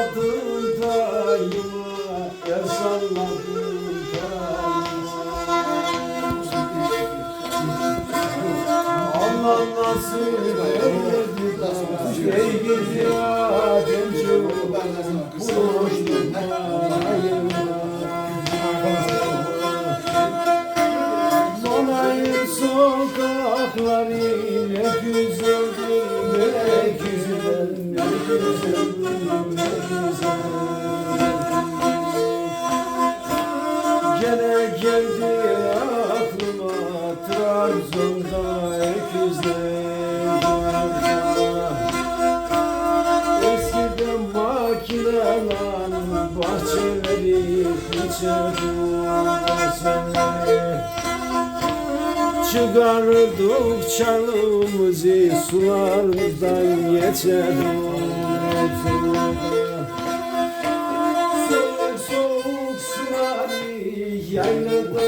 salladım daima El salladım daima Allah eyledi Ey gidi adem çok Buluştuk Monayır sokakları ne güzeldir ne güzel ne güzel ne güzel Gene geldi aklıma Trabzon'da öküzler Eskiden makineler bahçeleri biçerdim Çıkardık çalımızı sulardan geçerdik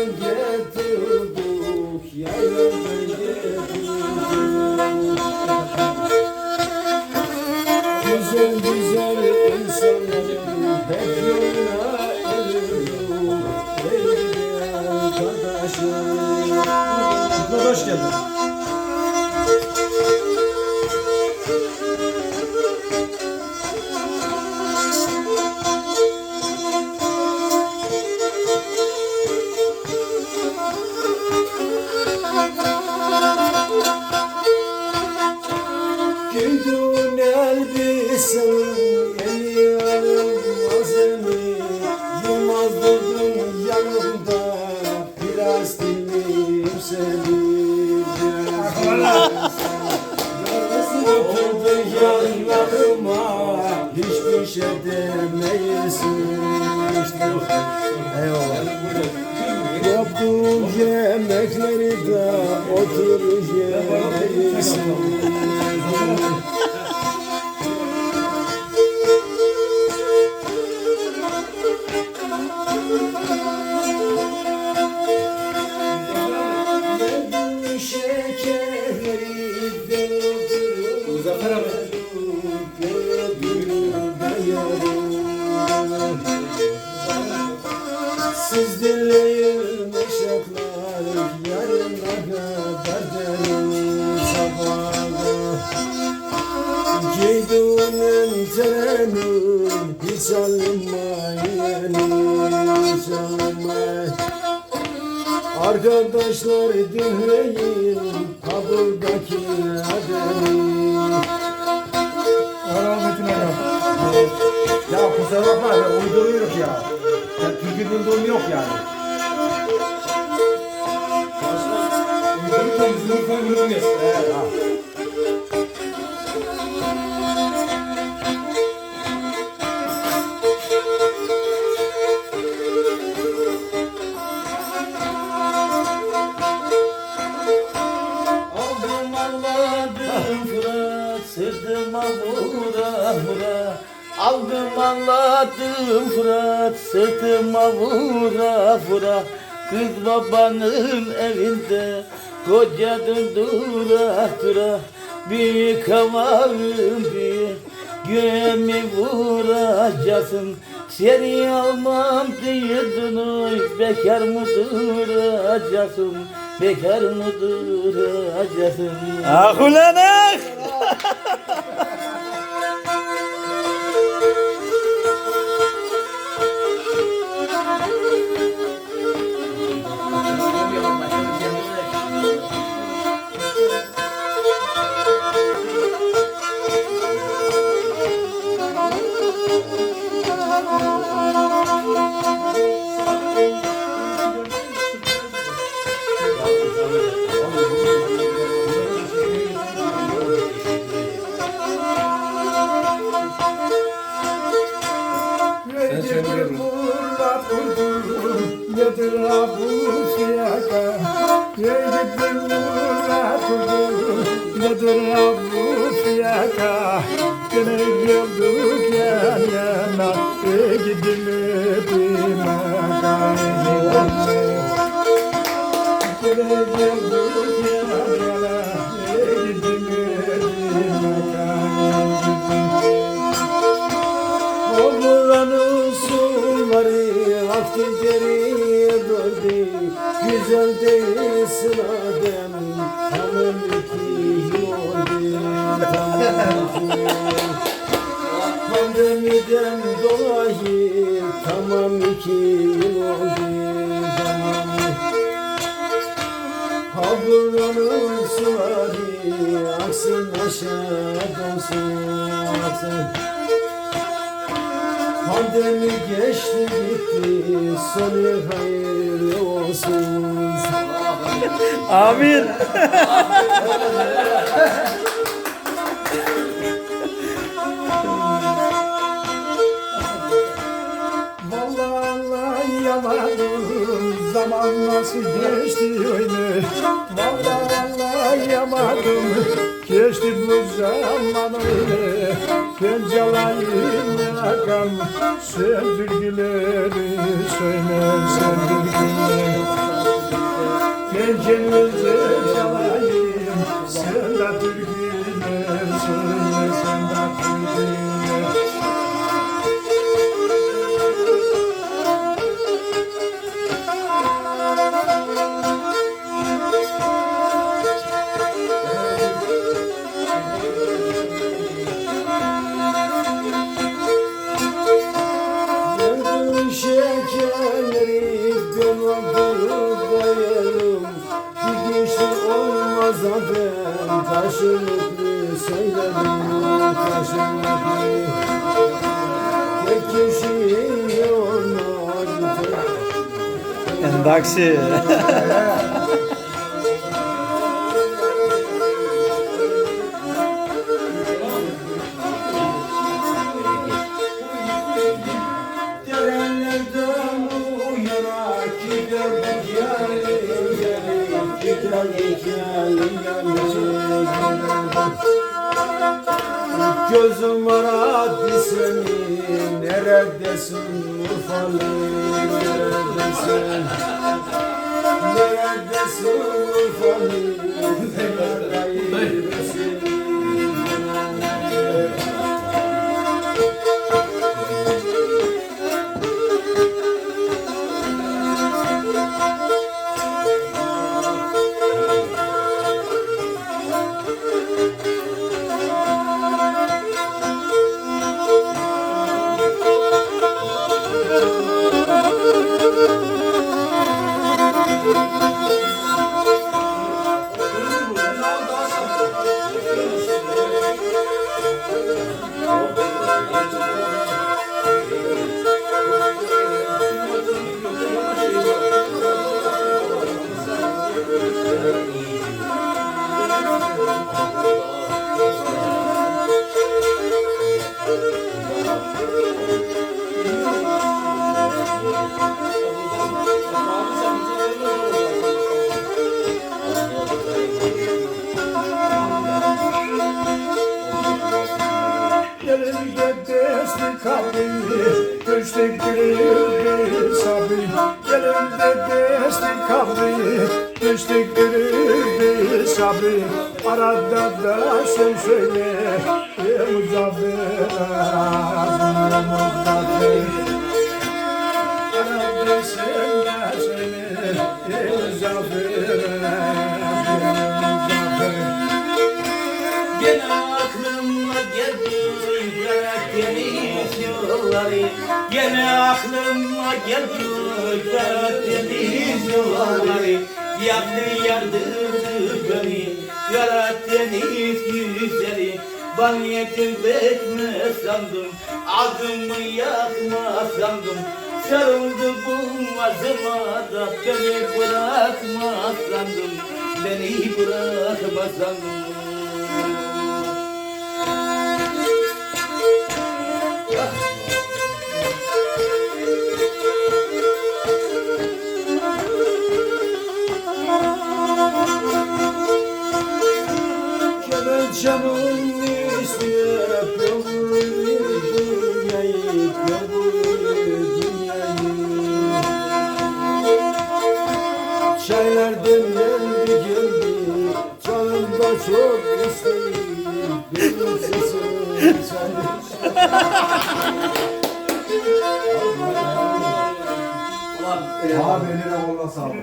yayladan getirdik Yayladan getirdik Güzel güzel insanların hep yoluna erirdik Ey arkadaşım Hoş geldin. Oturdu yanlarıma Hiçbir şey demeyesin. Eyvallah. Yaptığım yemekleri de otur yemeyesin Siz dinleyin uşaklar yarına kadar derin sabaha Giyduğunun terenin hiç alınmayın hiç alınmayın Arkadaşlar dinleyin ha buradaki ademi Rahmetin aga. Ya kusura bakma uyduruyoruz ya. Ya türkü bildiğim yok yani. Uydururken bizim ufak bilmiyoruz. Evet ha. Aldım anladım Fırat Sırtıma vura vura. Kız babanın evinde Koca dura dura Bir kavarım bir Göğemi vuracaksın. Seni almam diyordun oy Bekar mı duracaksın Bekar mı duracaksın Ah ulan ah! geriye döndü. Güzel değilsin Adem Tamam iki yıl oldu Tamam iki yıl Pandemiden dolayı Tamam iki yıl oldu Tamam Ha buranın suları Aksın aşağı dönsün aksın Pandemi geçti gitti? Sonu hayırlı olsun. Amin. Vallahi yamadım zaman nasıl geçti öyle Vallahi yamadım geçti bu zaman öyle Ben calayım yakam. Sen türküleri söyle sen türküleri Ben cennete calayım sen de türküler Yani Gözüm aradı seni Neredesin Urfalı Neredesin Neredesin Urfalı Neredesin destek kabini Düştük bir sabri Elinde destek kabini Düştük bir sabri Arada da sen söyle muzaffer muzaffer. Arada sen de yolları Gene aklıma geldi Karadeniz yolları. Yaktı yardırdı beni Karadeniz güzeli. Bana bekme sandım Adımı yakma sandım. Sarıldı boğazıma da Beni bırakma sandım Beni bırakma sandım Kemençemin üstüne kömür dünyayı Kömür dünyayı Çaylar demlendi geldi Canım da çok isteyim Benim sesim Abi eline koluna sağlık.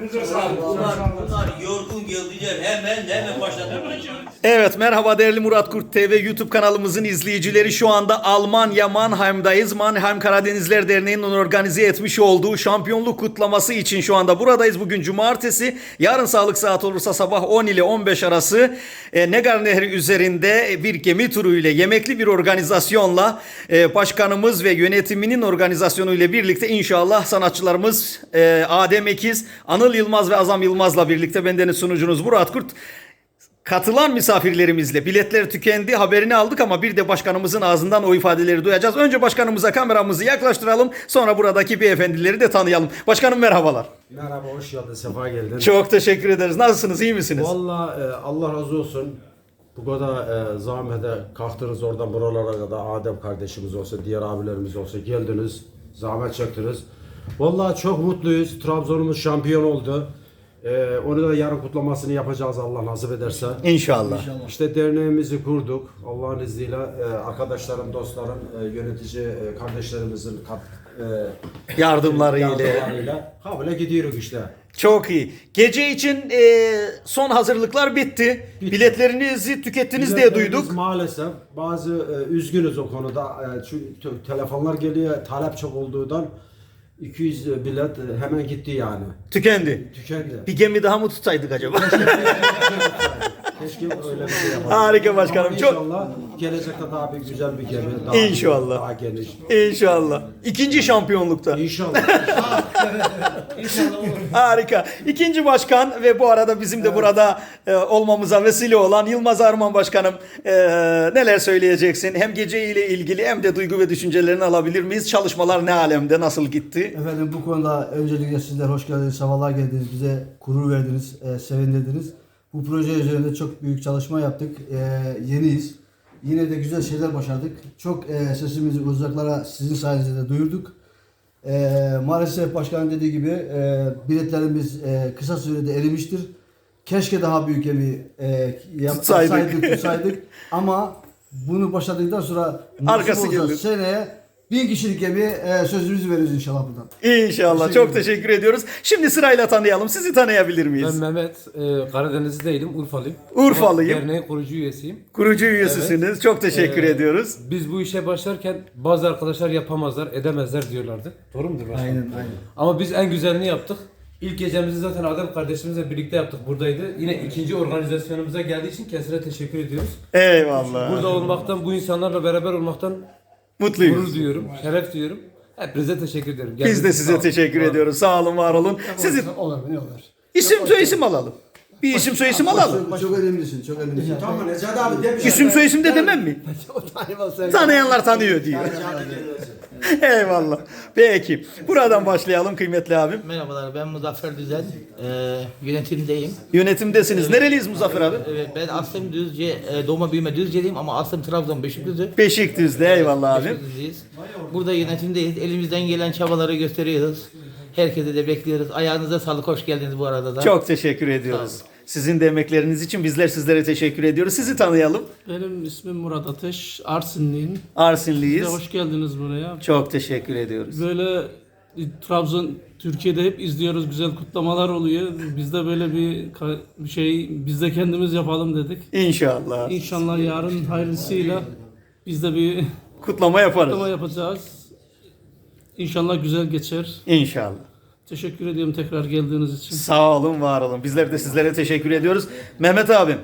Bunlar, bunlar yorgun geldiler hemen hemen başladılar. Evet merhaba değerli Murat Kurt TV YouTube kanalımızın izleyicileri şu anda Almanya Mannheim'dayız. Mannheim Karadenizler Derneği'nin organize etmiş olduğu şampiyonluk kutlaması için şu anda buradayız. Bugün cumartesi. Yarın sağlık saat olursa sabah 10 ile 15 arası e, Negar Nehri üzerinde bir gemi turu ile yemekli bir organizasyonla e, başkanımız ve yönetiminin organizasyonu ile birlikte inşallah sanatçılarımız e, Adem Ekiz, Anıl Yılmaz ve Azam Yılmaz'la birlikte bendeniz sunucunuz Murat Kurt Katılan misafirlerimizle biletler tükendi haberini aldık ama bir de başkanımızın ağzından o ifadeleri duyacağız. Önce başkanımıza kameramızı yaklaştıralım sonra buradaki beyefendileri de tanıyalım. Başkanım merhabalar. Merhaba hoş geldin sefa geldin. Çok teşekkür ederiz. Nasılsınız iyi misiniz? Valla e, Allah razı olsun. Bu kadar e, zahmete kalktınız oradan buralara kadar Adem kardeşimiz olsa, diğer abilerimiz olsa geldiniz. Zahmet çektiniz. Valla çok mutluyuz. Trabzon'umuz şampiyon oldu. E, onu da yarın kutlamasını yapacağız Allah nasip ederse. İnşallah. İşte derneğimizi kurduk. Allah'ın izniyle e, arkadaşlarım, dostlarım, e, yönetici e, kardeşlerimizin kat, e, Yardımlarıyla. yardımlarıyla ha böyle gidiyoruz işte. Çok iyi. Gece için e, son hazırlıklar bitti. Biletlerinizi tükettiniz diye Biletlerimiz duyduk. Maalesef bazı e, üzgünüz o konuda. E, çünkü te- telefonlar geliyor talep çok olduğundan 200 bilet e, hemen gitti yani. Tükendi. Tükendi. Bir gemi daha mı tutsaydık acaba? Keşke öyle bir şey yapalım. Harika başkanım, Ama çok- İnşallah gelecekte daha bir güzel bir gemi. Daha İnşallah. Daha geniş. İnşallah. İkinci şampiyonlukta. İnşallah. Harika. İkinci başkan ve bu arada bizim de burada e, olmamıza vesile olan Yılmaz Arman Başkanım e, neler söyleyeceksin? Hem gece ile ilgili hem de duygu ve düşüncelerini alabilir miyiz? Çalışmalar ne alemde? Nasıl gitti? Efendim bu konuda öncelikle sizler hoş geldiniz, sefalar geldiniz, bize gurur verdiniz, e, sevindirdiniz. Bu proje üzerinde çok büyük çalışma yaptık, e, yeniyiz. Yine de güzel şeyler başardık. Çok e, sesimizi uzaklara sizin sayenizde de duyurduk. E, maalesef başkanın dediği gibi e, biletlerimiz e, kısa sürede erimiştir. Keşke daha büyük evi e, Tutsaydık. yapsaydık, tutsaydık. Ama bunu başladıktan sonra Arkası olursa gelir. seneye bin kişilik evi e, sözümüzü veririz inşallah buradan. İnşallah. Teşekkür Çok ederim. teşekkür ediyoruz. Şimdi sırayla tanıyalım. Sizi tanıyabilir Ben miyiz? Mehmet, e, Karadeniz'deydim, Urfalıyım. Urfalıyım. Derneğin kurucu üyesiyim. Kurucu üyesisiniz. Çok teşekkür Ee, ediyoruz. Biz bu işe başlarken bazı arkadaşlar yapamazlar, edemezler diyorlardı. Doğru mudur başkanım? Aynen aynen. Ama biz en güzelini yaptık. İlk gecemizi zaten Adem kardeşimizle birlikte yaptık buradaydı. Yine ikinci organizasyonumuza geldiği için kendisine teşekkür ediyoruz. Eyvallah. Burada olmaktan, bu insanlarla beraber olmaktan Mutluyuz. gurur duyuyorum, şeref duyuyorum. Hepinize teşekkür ederim. Biz de size teşekkür ediyoruz. Sağ olun, var olun. Sizin Olur ne olur. isim soyisim alalım. Bir isim soyisim alalım. Çok, çok önemlisin, çok önemlisin. tamam Necat abi demiş. İsim soyisim de demem mi? Tanıyanlar tanıyor diyor. Eyvallah. Peki. Buradan başlayalım kıymetli abim. Merhabalar ben Muzaffer Düzel. Ee, yönetimdeyim. Yönetimdesiniz. Nereliyiz Muzaffer abi? Evet, ben aslım Düzce, e, doğma büyüme Düzce'liyim ama aslım Trabzon Beşikdüzü. Beşikdüz'de eyvallah abim. Beşikdüzlüyüz. Burada yönetimdeyiz. Elimizden gelen çabaları gösteriyoruz. Herkese de bekliyoruz. Ayağınıza sağlık, hoş geldiniz bu arada da. Çok teşekkür ediyoruz. Sizin de emekleriniz için bizler sizlere teşekkür ediyoruz. Sizi tanıyalım. Benim ismim Murat Ateş, Arsinliyim. Arsinliyiz. hoş geldiniz buraya. Çok teşekkür ediyoruz. Böyle e, Trabzon, Türkiye'de hep izliyoruz, güzel kutlamalar oluyor. Biz de böyle bir şey, biz de kendimiz yapalım dedik. İnşallah. İnşallah yarın hayırlısıyla biz de bir Kutlama yaparız. kutlama yapacağız. İnşallah güzel geçer. İnşallah. Teşekkür ediyorum tekrar geldiğiniz için. Sağ olun, var olun. Bizler de sizlere teşekkür ediyoruz. Mehmet abim,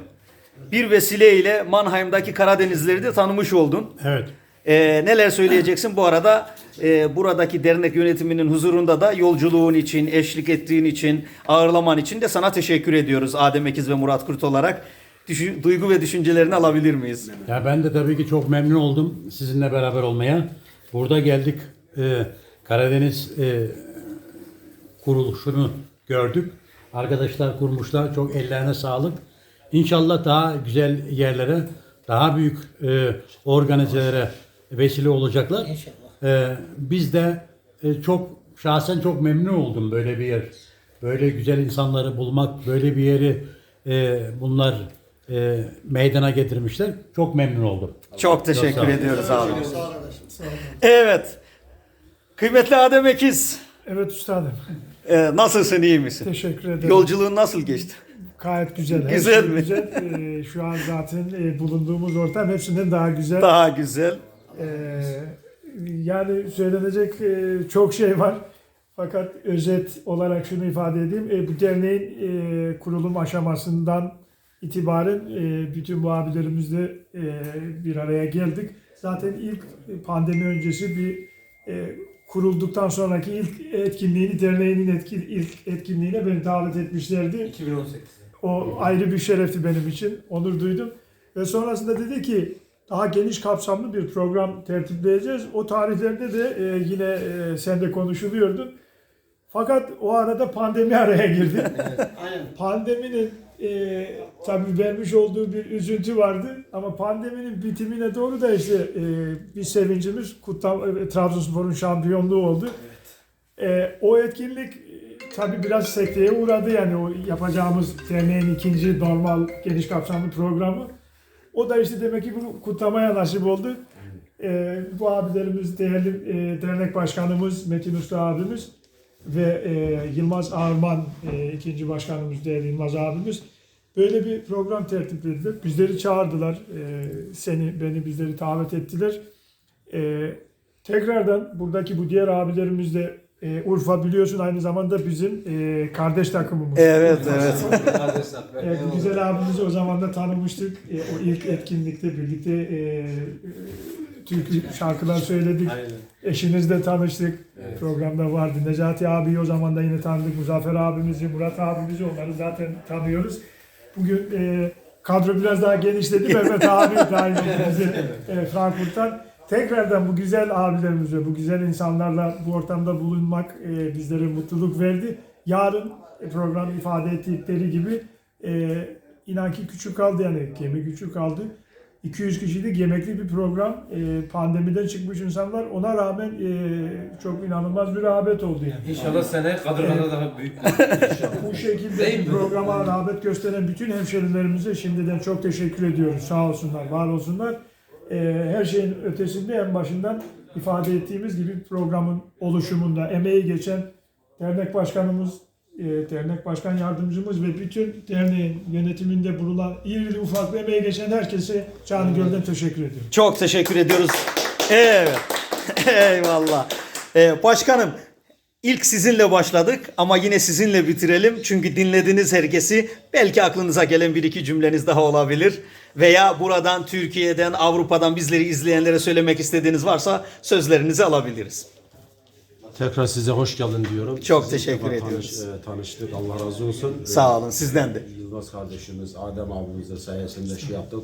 bir vesileyle Mannheim'daki Karadenizleri de tanımış oldun. Evet. Ee, neler söyleyeceksin? Bu arada e, buradaki dernek yönetiminin huzurunda da yolculuğun için, eşlik ettiğin için, ağırlaman için de sana teşekkür ediyoruz. Adem Ekiz ve Murat Kurt olarak. Düşü- duygu ve düşüncelerini alabilir miyiz? Ya ben de tabii ki çok memnun oldum sizinle beraber olmaya. Burada geldik. e, Karadeniz e, kuruluşunu gördük. Arkadaşlar kurmuşlar. Çok ellerine sağlık. İnşallah daha güzel yerlere, daha büyük e, organizelere vesile olacaklar. E, biz de e, çok şahsen çok memnun oldum böyle bir yer. Böyle güzel insanları bulmak, böyle bir yeri e, bunlar e, meydana getirmişler. Çok memnun oldum. Çok teşekkür Çok sağ ol. ediyoruz abi. Evet. Kıymetli Adem Ekiz. Evet üstadım. Ee, nasılsın iyi misin? Teşekkür ederim. Yolculuğun nasıl geçti? Gayet güzel. Her Güzel şey mi? Güzel. Ee, şu an zaten e, bulunduğumuz ortam hepsinden daha güzel. Daha güzel. Ee, yani söylenecek e, çok şey var. Fakat özet olarak şunu ifade edeyim. E, bu derneğin e, kurulum aşamasından itibaren e, bütün bu abilerimizle e, bir araya geldik. Zaten ilk pandemi öncesi bir e, kurulduktan sonraki ilk etkinliğini derneğinin etki, ilk etkinliğine beni davet etmişlerdi. 2018. O ayrı bir şerefti benim için. Onur duydum. Ve sonrasında dedi ki daha geniş kapsamlı bir program tertipleyeceğiz. O tarihlerde de e, yine e, sen de konuşuluyordun. Fakat o arada pandemi araya girdi. Pandeminin e, tabii vermiş olduğu bir üzüntü vardı. Ama pandeminin bitimine doğru da işte e, bir sevincimiz kutlam e, Trabzonspor'un şampiyonluğu oldu. E, o etkinlik e, tabii biraz sekteye uğradı yani o yapacağımız derneğin ikinci normal geniş kapsamlı programı. O da işte demek ki bu kutlamaya nasip oldu. E, bu abilerimiz, değerli e, dernek başkanımız Metin Usta abimiz ve e, Yılmaz Arman e, ikinci başkanımız değerli Yılmaz abimiz böyle bir program tertiplediler. Bizleri çağırdılar. E, seni, beni, bizleri davet ettiler. E, tekrardan buradaki bu diğer abilerimiz de e, Urfa biliyorsun aynı zamanda bizim e, kardeş takımımız. Evet evet. Evet, bu güzel abimizi o zaman da tanımıştık. E, o ilk etkinlikte birlikte e, türkü şarkılar söyledik. Eşinizle tanıştık. Programda vardı. Necati abi o zaman da yine tanıdık. Muzaffer abimizi, Murat abimizi onları zaten tanıyoruz. Bugün e, kadro biraz daha genişledi. Mehmet abi dahil oldu bize e, Frankfurt'tan. Tekrardan bu güzel abilerimizle, bu güzel insanlarla bu ortamda bulunmak e, bizlere mutluluk verdi. Yarın program ifade ettikleri gibi e, inan ki küçük kaldı yani gemi küçük kaldı. 200 kişilik yemekli bir program. E, pandemiden çıkmış insanlar ona rağmen e, çok inanılmaz bir rağbet oldu yani. İnşallah seneye kadrolarda daha büyük. Bu şekilde bir programa rağbet gösteren bütün hemşerilerimize şimdiden çok teşekkür ediyoruz. Sağ olsunlar, var olsunlar. Ee, her şeyin ötesinde en başından ifade ettiğimiz gibi programın oluşumunda emeği geçen dernek başkanımız, e, dernek başkan yardımcımız ve bütün derneğin yönetiminde bulunan iri ufak emeği geçen herkese canı gönülden teşekkür ediyorum. Çok teşekkür ediyoruz. Evet. Eyvallah. Ee, başkanım ilk sizinle başladık ama yine sizinle bitirelim. Çünkü dinlediğiniz herkesi belki aklınıza gelen bir iki cümleniz daha olabilir. Veya buradan Türkiye'den, Avrupa'dan bizleri izleyenlere söylemek istediğiniz varsa sözlerinizi alabiliriz. Tekrar size hoş geldin diyorum. Çok Sizinle teşekkür tanış- ediyoruz. e, tanıştık. Allah razı olsun. Sağ olun sizden de. Yılmaz kardeşimiz, Adem abimiz de sayesinde şey yaptık.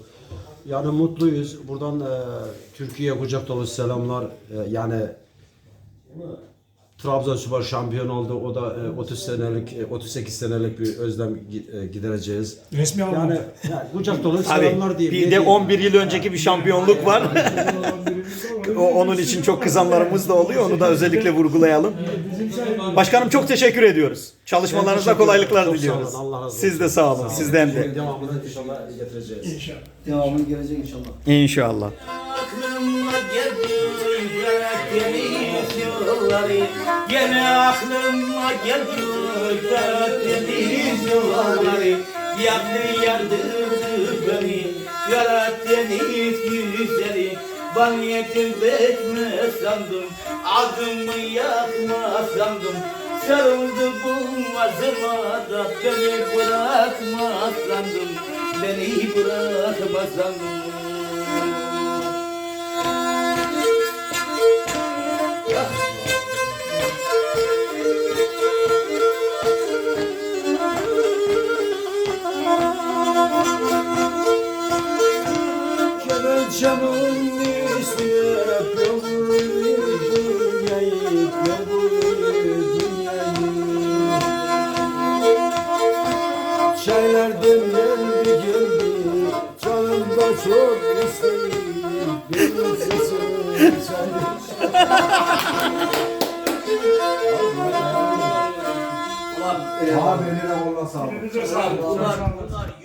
Yani mutluyuz. Buradan e, Türkiye'ye kucak dolusu selamlar. E, yani Trabzonspor şampiyon oldu. O da e, 30 senelik, e, 38 senelik bir özlem gi- e, gidereceğiz. Resmi Yani, anlamda. yani kucak dolusu Tabii selamlar diyeyim. bir de diyeyim? 11 yıl önceki bir şampiyonluk var. o, onun için çok kızanlarımız da oluyor. Onu da özellikle vurgulayalım. Başkanım çok teşekkür ediyoruz. Çalışmalarınızda kolaylıklar Çok sağ olun, diliyoruz. Allah razı olsun. Siz de sağ olun. Sizden de. Devamını inşallah getireceğiz. İnşallah. Devamını gelecek inşallah. İnşallah. Yolları Gene aklıma geldi Karadeniz yolları. Yaktı yandırdı beni Karadeniz güzeli. Banyo etme sandım Adımı yakma sandım. Sarıldı boğazıma da Beni bırakma sandım. Beni bırakma sandım Kemençemin üstüne gömülü dünyayı, gömülü dünyayı. Çaylar demlendi geldi, canım da çok istedim. Benim sesim çay. Abi eline koluna sağlık. Elinize sağlık.